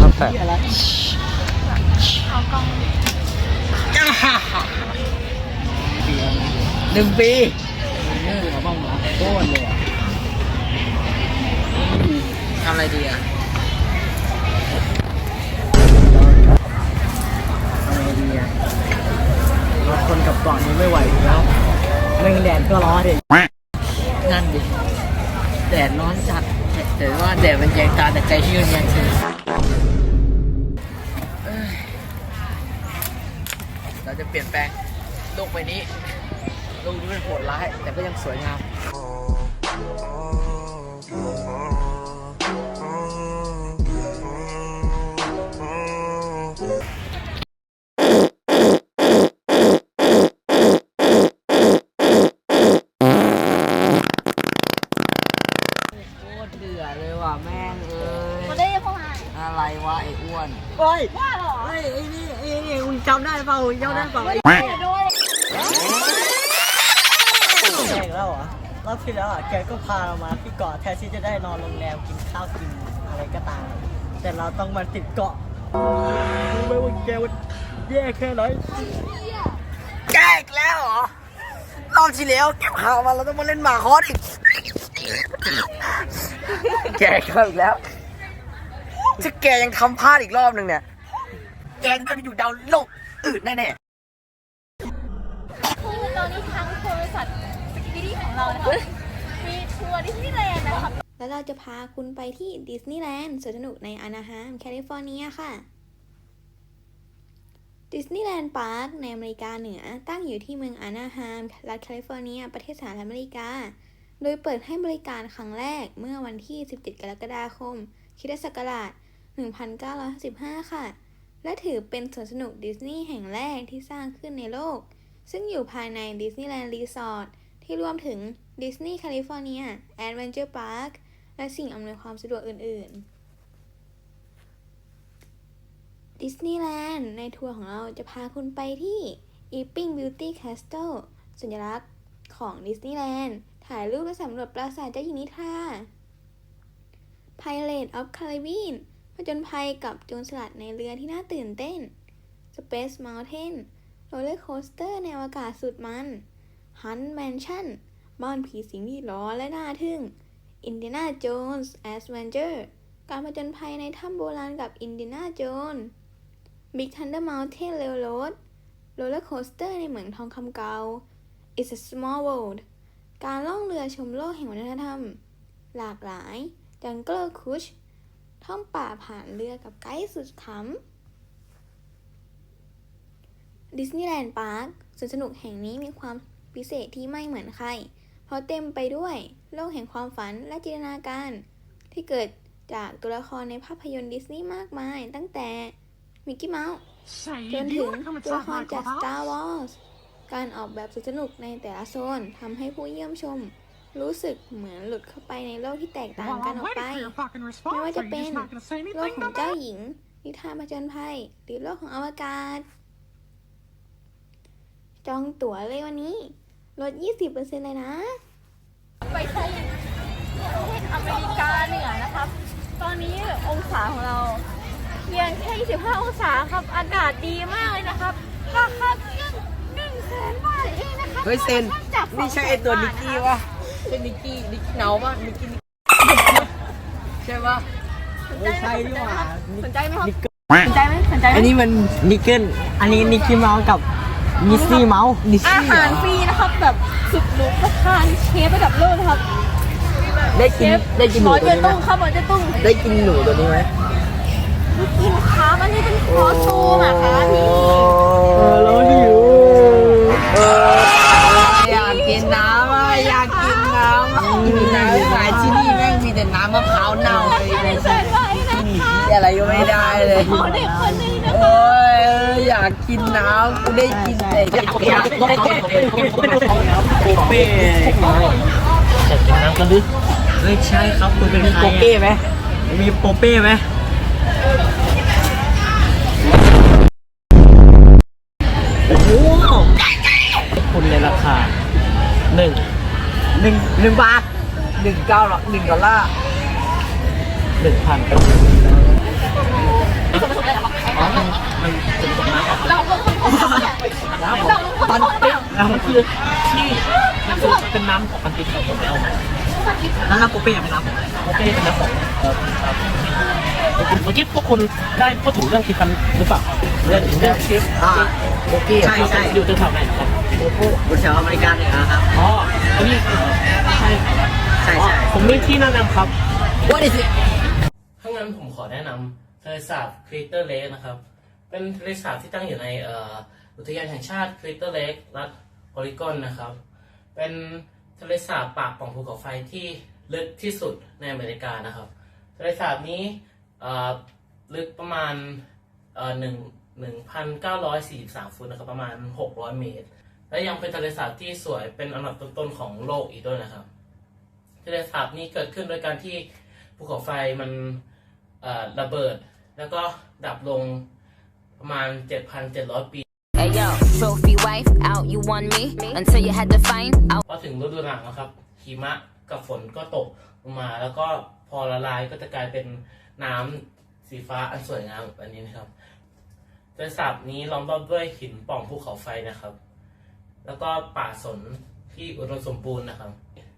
ครับแต่อะไรหนึ่งปีเออเอาบ้างนะโต้นเลยอะทำอะไรดีอะทำอะไงดีอะรถคนกับเกาะนี้ไม่ไหวแล้วเร่งแดดก็ร้อนดินั่นดิแดดร้อนจัด แต่ว่าแดดมันแยงตาแต่ใจที่มันยังถึงเราจะเปลี่ยนแปลงโลกใบนี้โลกนี้มันโหดร้ายแต่ก็ยังสวยงาม อะไรวะไอ้อ้วนเฮ้ยว่าเหรอเฮ้ยไอ้นี่ไอ้นี่คุณจำได้เปล่าจำได้เปล่าไอ้ไม่ได้ด้วยแกอีกแล้วเหรอรอบที่แล้วอะแกก็พาเรามาที่เกาะแทนที่จะได้นอนโรงแรมกินข้าวกินอะไรก็ตาม แต่เราต้องมาติดเกาะรู้ไหมว่าแกมันแย่แค่ไหนแกอีกแล้วเหรอรอบที่แล้วแกพามาเราต้องมาเล่นหมาคอสอีกแกเข้าอีกแล้ว ถ้าแกยังทำพลาดอีกรอบหนึ่งเนี่ย แกจะไปอยู่ดาวโลกอื่นแน่คือตอนนี้ทั้งบริษัทสกิลี่ของเรานะคะมีทัวร์ดิสนีย์แลนด์นะครับแล้วเราจะพาคุณไปที่ดิสนีย์แลนด์สวนสนุกในอานาฮามแคลิฟอร์เนียค่ะดิสนีย์แลนด์พาร์คในอเมริกาเหนือตั้งอยู่ที่เมืองอานาฮามรัฐแคลิฟอร์เนีย ประเทศสหรัฐอเมริกา โดยเปิดให้บริการครั้งแรกเมื่อวันที่ 17 กรกฎาคมคริสตศักราช 1955 ค่ะ และถือเป็นสวนสนุกดิสนีย์แห่งแรกที่สร้างขึ้นในโลก ซึ่งอยู่ภายในดิสนีย์แลนด์รีสอร์ทที่รวมถึงดิสนีย์แคลิฟอร์เนียแอดเวนเจอร์พาร์คและสิ่งอำนวยความสะดวกอื่น ๆ ดิสนีย์แลนด์ในทัวร์ของเราจะพาคุณไปที่ Epping Beauty Castle สัญลักษณ์ของดิสนีย์แลนด์ถ่ายรูปและสำรวจปราสาทเจ้าหญิงนิทรา Pirate of Caribbean จญภัยกับโจรสลัดในเรือที่น่าตื่นเต้น Space Mountain โรลเลอร์โคสเตอร์ในอวกาศสุดมัน Hunt Mansion บ้านผีสิงที่ร้อนและน่าทึ่งอินเดียนาโจนส์แอสเวนเจอร์การผจญภัยในถ้ำโบราณกับอินเดียนาโจนบิ๊กทันเดอร์ม t เทนเรลโรดโรลเลอร์โคสเตอร์ในเหมืองทองคำเกา It's a small world การล่องเรือชมโลกแห่งวัฒนธรรม หลากหลายจังเกิลคุช ท่องป่าผ่านเรือกับไกด์สุดขำดิสนีย์แลนด์พาร์คสวนสนุกแห่งนี้มีความพิเศษที่ไม่เหมือนใคร เพราะเต็มไปด้วยโลกแห่งความฝันและจินตนาการ ที่เกิดจากตัวละครในภาพยนตร์ดิสนีย์มากมาย ตั้งแต่มิกกี้เมาส์จนถึงตัวละครจาก Star Wars การออกแบบสนุกในแต่ละโซนทำให้ผู้เยี่ยมชม รู้สึกเหมือนหลุดเข้าไปในโลกที่แตกต่าง Well, กัน I'm ออกไป waiting for your fucking ไม่ response. ว่า Are จะ you เป็น just not gonna say โลก anything ของ about เจ้า that? หญิง นิทานผจญภัย หรือโลกของอวกาศ จองตั๋วเลยวันนี้ ลด 20%เลยนะ ไปใช้ประเทศอเมริกาเหนือนะครับ ตอนนี้องศาของเราเพียงแค่ 25 องศาครับ อากาศดีมากเลยนะครับราคาเพียง1แสนบาทเองนะครับๆเฮ้ยเซนจากนี่ใช่ไอตัวนิกกี้วะ ใช่นิกกี้นิกกี้เนาปะนิกกี้ใช่ปะไม่ใช่ดีกว่าสนใจไหมครับนิกเกิลสนใจไหมสนใจไหมอันนี้มันนิกเกิลอันนี้นิกกี้เมาส์กับมิสซี่เมาส์นิกอากี้เหรหารอฟรีนะครับแบบสุดหรูประทานเชฟระดับโลกนะครับได้เชกินฟได้กินหหมนูอตัวเจนี้ไหมตุ้งครับหมอเจตุ้งได้กินหนูตัวนี้ไหมไม่กินครับอันนี้เป็นคอตูมอะครับพี่เออแล้วหิวเอออยากกินน้ำ อ่อยากกินน้ำน้ำขายที่นี่แม่งมีแต่น้ำมะพร้าวเน่าเลยไม่ใช่ไหมนอะไรก็ไม่ได้เลยอเด็กคนนี้นะโอ้ยอยากกินน้ำกูได้กินแต่อยากอยากได้แก่โปเป้อยากกินน้ำกันดิเฮ้ยใช่ครับคุณเป็นใครโกอะเก้ไหมมีโปเป้ไหมคุณในราคาหนึ่ง หนึ่งหนึ่งบาทหนึ่งเก้าหรอหนึ่งดอลลาร์หนึ่งพันอ๋อมันมันเป็นตรงนั้นเราก็คนคนเราก็คนคนแล้วมันคือที่มันเป็นน้ำของมันติดกับผมแล้วแล้วเราโกเป้เป็นน้ำผมโอเคเป็นน้ำของเออครับเมื่อกี้พวกคุณได้พูดถึงเรื่องคิดกันหรือเปล่าเรื่องเรื่องคลิปอ่าโอเคใช่ใช่อยู่ตรงแถวไหนครับ บนแถวอเมริกันเนี่ยนะครับ อ๋ออันนี้ใช่ใช่อ๋อใช่ผมมีที่แนะนำครับ What is it ถ้างั้นผมขอแนะนำทะเลสาบคริสเตอร์เลกนะครับ เป็นทะเลสาบที่ตั้งอยู่ในเอ่ออุทยานแห่งชาติคริสเตอร์เลกรัฐออริกอนนะครับ เป็นทะเลสาบปากปล่องภูเขาไฟที่ลึกที่สุดในอเมริกานะครับทะเลสาบนี้เอ่อลึกประมาณเอ่อหนึ่งหนึ่งพันเก้าร้อยสี่สิบสามฟุตนะครับประมาณหกร้อยเมตร และยังเป็นทะเลสาบที่สวยเป็นอันดับต้นๆของโลกอีกด้วยนะครับ ทะเลสาบนี้เกิดขึ้นโดยการที่ภูเขาไฟมันเอ่อระเบิด แล้วก็ดับลงประมาณ 7,700 ปี Hey yo, trophy wife, out you won me until you had to find out. พอถึงฤดูหนาวนะครับหิมะกับฝนก็ตกลงมา แล้วก็พอละลายก็จะกลายเป็นน้ำสีฟ้าอันสวยงามแบบนี้นะครับทะเลสาบนี้ล้อมรอบด้วยหินปล่องภูเขาไฟนะครับ แล้วก็ป่าสนที่อุดมสมบูรณ์นะครับ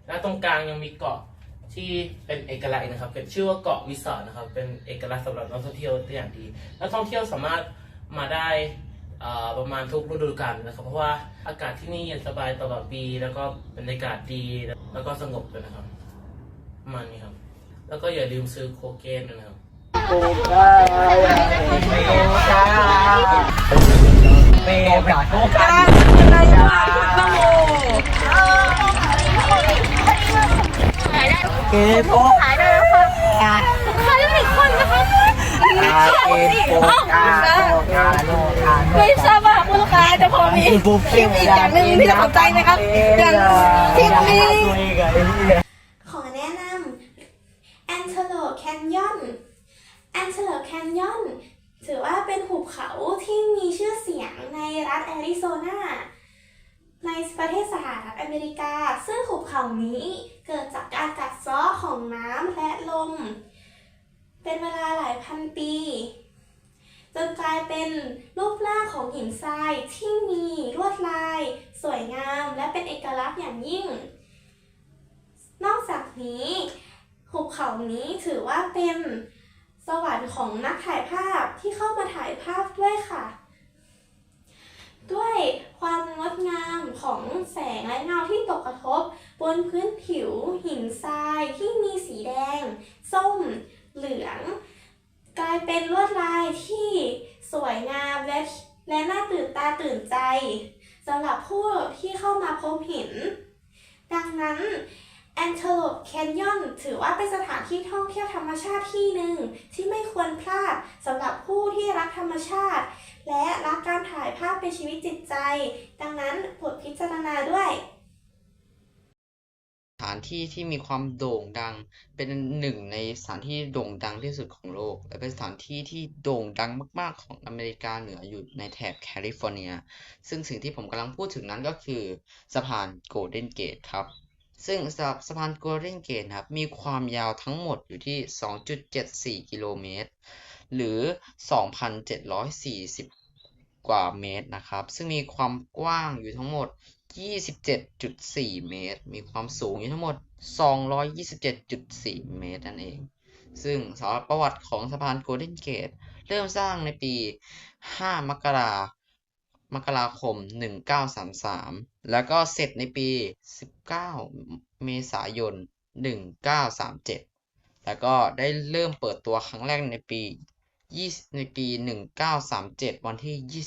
และตรงกลางยังมีเกาะที่เป็นเอกลักษณ์นะครับเป็นชื่อว่าเกาะวิสานะครับ เป็นเอกลักษณ์สำหรับนักท่องเที่ยวตัวอย่างดีนักท่องเที่ยวสามารถมาได้ประมาณทุกฤดูกาลนะครับ เพราะว่าอากาศที่นี่เย็นสบายตลอดปี แล้วก็บรรยากาศดีแล้วก็สงบด้วยนะครับประมาณนี้ครับ แล้วก็อย่าลืมซื้อโคเกนด้วยนะครับเป้กาโกกาอะไรวะคุณนโมเกโปขายได้แล้วค่ะขายได้หนึ่งคนนะคะกาเกโปกาโกกาโนกาโนไม่ทราบว่าคุณลูกค้าจะพอมีคลิปอีกอย่างหนึ่งที่จะสนใจนะครับอย่างคลิปนี้ขอแนะนำ Antelope Canyon Antelope Canyon ถือว่าเป็นหุบเขาที่มีชื่อเสียงในรัฐแอริโซนาในประเทศสหรัฐอเมริกา ซึ่งหุบเขานี้เกิดจากการกัดเซาะของน้ำและลม เป็นเวลาหลายพันปี จนกลายเป็นรูปร่างของหินทรายที่มีลวดลาย สวยงามและเป็นเอกลักษณ์อย่างยิ่ง นอกจากนี้ หุบเขานี้ถือว่าเป็น วรรค์ของนักถ่ายภาพที่เข้ามาถ่ายภาพด้วยค่ะ ด้วยความงดงามของแสงและเงาที่ตกกระทบ บนพื้นผิว หินทรายที่มีสีแดง ส้ม เหลือง กลายเป็นลวดลายที่สวยงามและและน่าตื่นตาตื่นใจสำหรับผู้ที่เข้ามาพบเห็น ดังนั้น Antelope Canyon ถือว่าเป็นสถานที่ท่องเที่ยวธรรมชาติที่หนึ่ง ที่ไม่ควรพลาดสำหรับผู้ที่รักธรรมชาติ และรักการถ่ายภาพเป็นชีวิตจิตใจ ดังนั้นโปรดพิจารณาด้วย สถานที่ที่มีความโด่งดังเป็นหนึ่งในสถานที่โด่งดังที่สุดของโลก และเป็นสถานที่ที่โด่งดังมากๆของอเมริกาเหนืออยู่ในแถบแคลิฟอร์เนีย ซึ่งสิ่งที่ผมกำลังพูดถึงนั้นก็คือสะพานโกลเด้นเกตครับ ซึ่งสำหรับสะพานโกลเด้นเกตครับมีความยาวทั้งหมดอยู่ที่ 2.74 กิโลเมตร หรือ 2,740 กว่าเมตรนะครับ ซึ่งมีความกว้างอยู่ทั้งหมด 27.4 เมตร มีความสูงอยู่ทั้งหมด 227.4 เมตรนั่นเอง ซึ่งสำหรับประวัติของสะพานโกลเด้นเกตเริ่มสร้างในปี 5 มกรามกราคม 1933 แล้วก็เสร็จในปี 19 เมษายน 1937 แล้วก็ได้เริ่มเปิดตัวครั้งแรกในปี 20 ในปี 1937 วันที่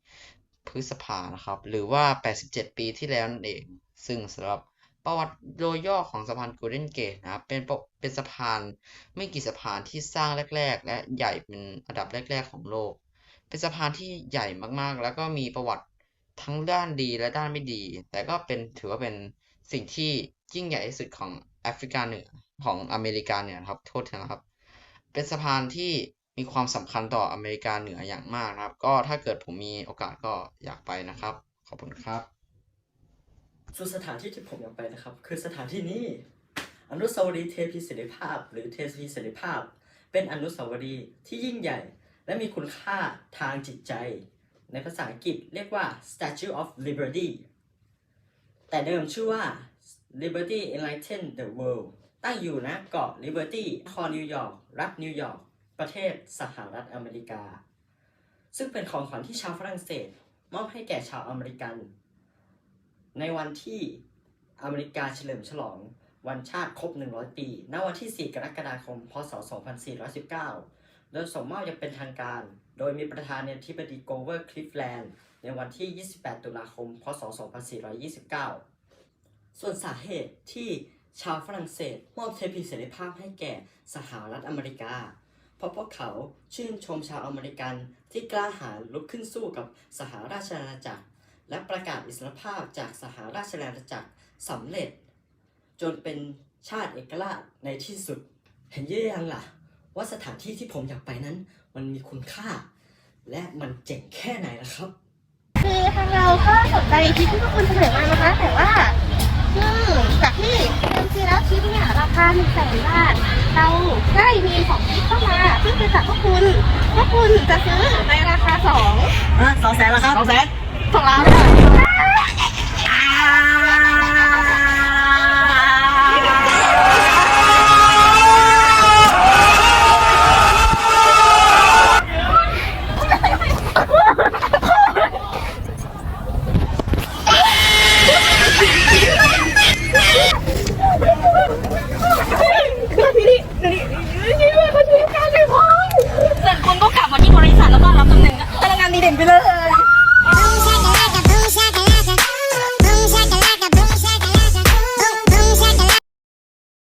27 พฤษภานะครับ หรือว่า 87 ปีที่แล้วนั่นเอง ซึ่งสำหรับประวัติโดยย่อของสะพานโกลเด้นเกตนะครับ เป็นเป็นสะพานไม่กี่สะพานที่สร้างแรก ๆ และใหญ่เป็นอันดับแรก ๆ ของโลก เป็นสะพานที่ใหญ่มากๆ แล้วก็มีประวัติ ทั้งด้านดีและด้านไม่ดี แต่ก็เป็นถือว่าเป็นสิ่งที่ยิ่งใหญ่ที่สุดของแอฟริกาเหนือของอเมริกาเหนือครับโทษทีนะครับ เป็นสะพานที่มีความสำคัญต่ออเมริกาเหนืออย่างมากนะครับ ก็ถ้าเกิดผมมีโอกาสก็อยากไปนะครับ ขอบคุณครับส่วนสถานที่ที่ผมอยากไปนะครับ คือสถานที่นี้อนุสาวรีย์เทพีเสรีภาพ หรือเทพีเสรีภาพ เป็นอนุสาวรีย์ที่ยิ่งใหญ่ และมีคุณค่าทางจิตใจ ในภาษาอังกฤษเรียกว่า Statue of Liberty แต่เดิมชื่อว่า Liberty Enlighten the World ตั้งอยู่ณเกาะ Liberty คอนิวยอร์ก รัฐนิวยอร์ก ประเทศสหรัฐอเมริกา ซึ่งเป็นของขวัญที่ชาวฝรั่งเศส มอบให้แก่ชาวอเมริกัน ในวันที่อเมริกาเฉลิมฉลองวันชาติครบ 100 ปี ณ วันที่ 4 กรกฎาคม พศ 2419 โดยส่งมอบอย่างเป็นทางการ โดยมีประธานาธิบดีโกเวอร์คลิฟแลนด์ในวันที่ 28 ตุลาคม พศ 2429 ส่วนสาเหตุที่ชาวฝรั่งเศสมอบเทพีเสรีภาพให้แก่สหรัฐอเมริกา เพราะพวกเขาชื่นชมชาวอเมริกันที่กล้าหาญลุกขึ้นสู้กับสหราชอาณาจักร และประกาศอิสรภาพจากสหราชอาณาจักรสำเร็จ จนเป็นชาติเอกราชในที่สุด เห็นยี่ยังล่ะ ว่าสถานที่ที่ผมอยากไปนั้น มันมีคุณค่า และมันเจ๋งแค่ไหนล่ะครับ คือทางเราก็สนใจคลิปที่พวกคุณเสนอมานะคะ แต่ว่าอืมจากที่เดิมทีแล้วคลิปเนี่ยราคาหนึ่งแสนบาทเราได้มีของคลิปเข้ามาซึ่งเป็นจากพวกคุณพวกคุณจะซื้อในราคาสองสองแสนแล้วครับสองแสนของเรา เด่นไปเลย